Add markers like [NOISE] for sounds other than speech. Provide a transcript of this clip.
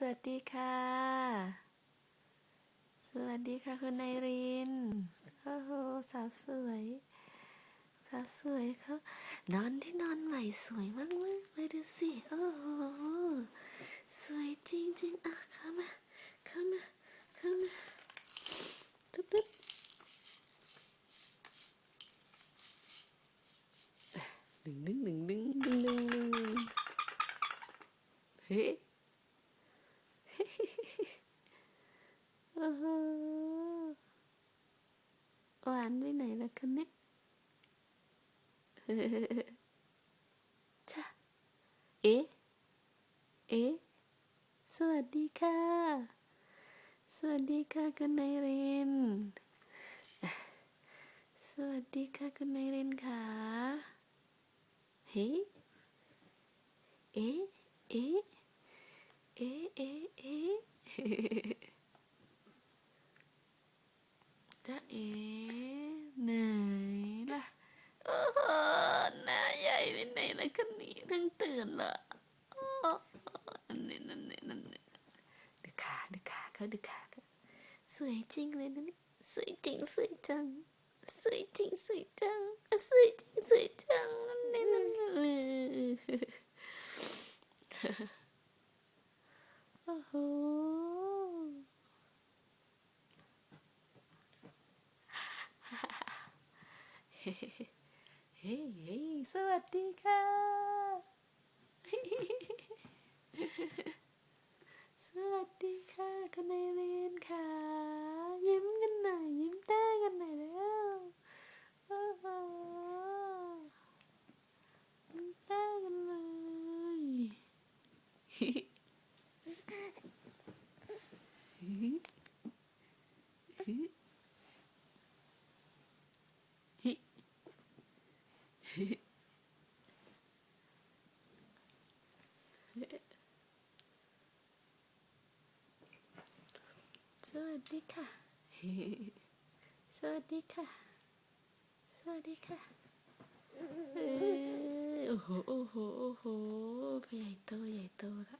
สวัสดีค่ะ สวัสดีค่ะคุณนายริน โอ้โห สาวสวย สาวสวยเขานอนที่นอนใหม่สวยมากเลยเลยดูสิ โอ้โห สวยจริงๆอะเข้ามา เข้ามา เข้ามาตุ๊บตุ๊บหนึ่งหนึ่งหนึ่งหนึ่งหนึ่งหนึ่งหนึ่งเฮ้ โอ้โหวานไปไหนแล้วคะเนี่ยจ้ะเอ๊ะ เอ๊ะ สวัสดีค่ะ สวัสดีค่ะคุณนายเรน สวัสดีค่ะคุณนายเรนค่ะเฮ้เอ๊ะ เอ๊ะ เอ๊ะ เอ๊ะ เอ๊ะเอ๋ไหนล่ะ โอ้โหหน้าใหญ่ไปไหนล่ะคนนี้ ทั้งตื่นเหรอโอ้อันนี้นั่นนี่นั่นนี่ดูขาดูขาเขาดูขาเขาสวยจริงเลยนะนี่สวยจริงสวยจังสวยจริงสวยจังสวยจริงสวยจังนั่นนี่นั่นนี่โอ้โหเฮ้เฮ้สวัสดีค่ะ Hehehehe [LAUGHS] สวัสดีค่ะ สวัสดีค่ะ สวัสดีค่ะโอ้โห โอ้โห โอ้โห ใหญ่โต ใหญ่โตละ